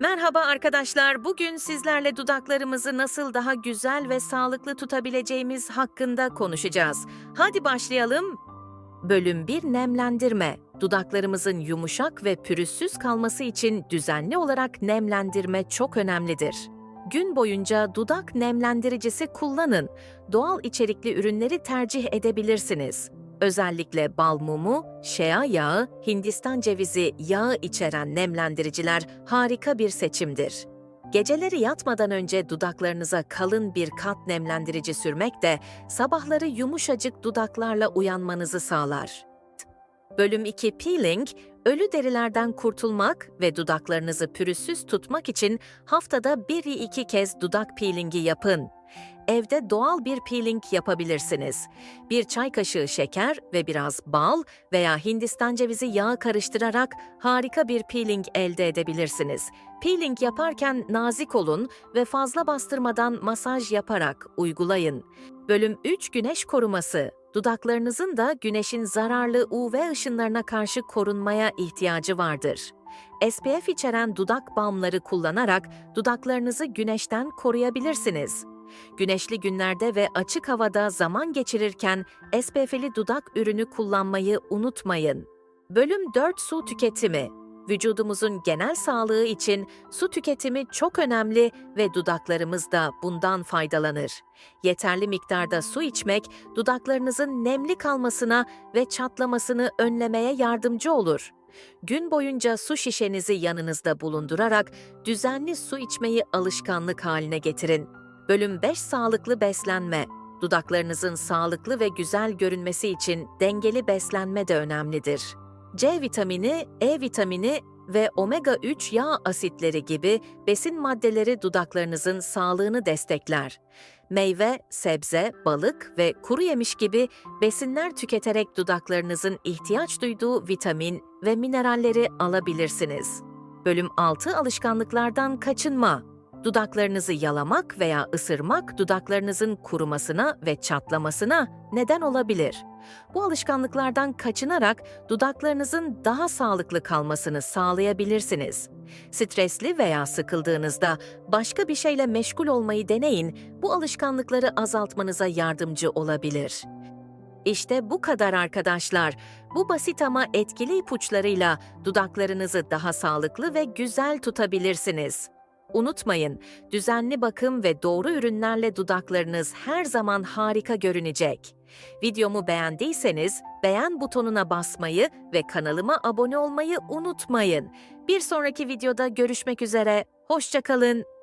Merhaba arkadaşlar. Bugün sizlerle dudaklarımızı nasıl daha güzel ve sağlıklı tutabileceğimiz hakkında konuşacağız. Hadi başlayalım. Bölüm 1 nemlendirme. Dudaklarımızın yumuşak ve pürüzsüz kalması için düzenli olarak nemlendirme çok önemlidir. Gün boyunca dudak nemlendiricisi kullanın. Doğal içerikli ürünleri tercih edebilirsiniz. Özellikle bal mumu, şea yağı, Hindistan cevizi yağı içeren nemlendiriciler harika bir seçimdir. Geceleri yatmadan önce dudaklarınıza kalın bir kat nemlendirici sürmek de sabahları yumuşacık dudaklarla uyanmanızı sağlar. Bölüm 2 Peeling, ölü derilerden kurtulmak ve dudaklarınızı pürüzsüz tutmak için haftada 1-2 kez dudak peelingi yapın. Evde doğal bir peeling yapabilirsiniz. Bir çay kaşığı şeker ve biraz bal veya Hindistan cevizi yağı karıştırarak harika bir peeling elde edebilirsiniz. Peeling yaparken nazik olun ve fazla bastırmadan masaj yaparak uygulayın. Bölüm 3 Güneş koruması. Dudaklarınızın da güneşin zararlı UV ışınlarına karşı korunmaya ihtiyacı vardır. SPF içeren dudak balmları kullanarak dudaklarınızı güneşten koruyabilirsiniz. Güneşli günlerde ve açık havada zaman geçirirken SPF'li dudak ürünü kullanmayı unutmayın. Bölüm 4 Su tüketimi. Vücudumuzun genel sağlığı için su tüketimi çok önemli ve dudaklarımız da bundan faydalanır. Yeterli miktarda su içmek dudaklarınızın nemli kalmasına ve çatlamasını önlemeye yardımcı olur. Gün boyunca su şişenizi yanınızda bulundurarak düzenli su içmeyi alışkanlık haline getirin. Bölüm 5 Sağlıklı beslenme. Dudaklarınızın sağlıklı ve güzel görünmesi için dengeli beslenme de önemlidir. C vitamini, E vitamini ve omega-3 yağ asitleri gibi besin maddeleri dudaklarınızın sağlığını destekler. Meyve, sebze, balık ve kuru yemiş gibi besinler tüketerek dudaklarınızın ihtiyaç duyduğu vitamin ve mineralleri alabilirsiniz. Bölüm 6 Alışkanlıklardan kaçınma. Dudaklarınızı yalamak veya ısırmak dudaklarınızın kurumasına ve çatlamasına neden olabilir. Bu alışkanlıklardan kaçınarak dudaklarınızın daha sağlıklı kalmasını sağlayabilirsiniz. Stresli veya sıkıldığınızda başka bir şeyle meşgul olmayı deneyin, bu alışkanlıkları azaltmanıza yardımcı olabilir. İşte bu kadar arkadaşlar. Bu basit ama etkili ipuçlarıyla dudaklarınızı daha sağlıklı ve güzel tutabilirsiniz. Unutmayın, düzenli bakım ve doğru ürünlerle dudaklarınız her zaman harika görünecek. Videomu beğendiyseniz beğen butonuna basmayı ve kanalıma abone olmayı unutmayın. Bir sonraki videoda görüşmek üzere, hoşçakalın.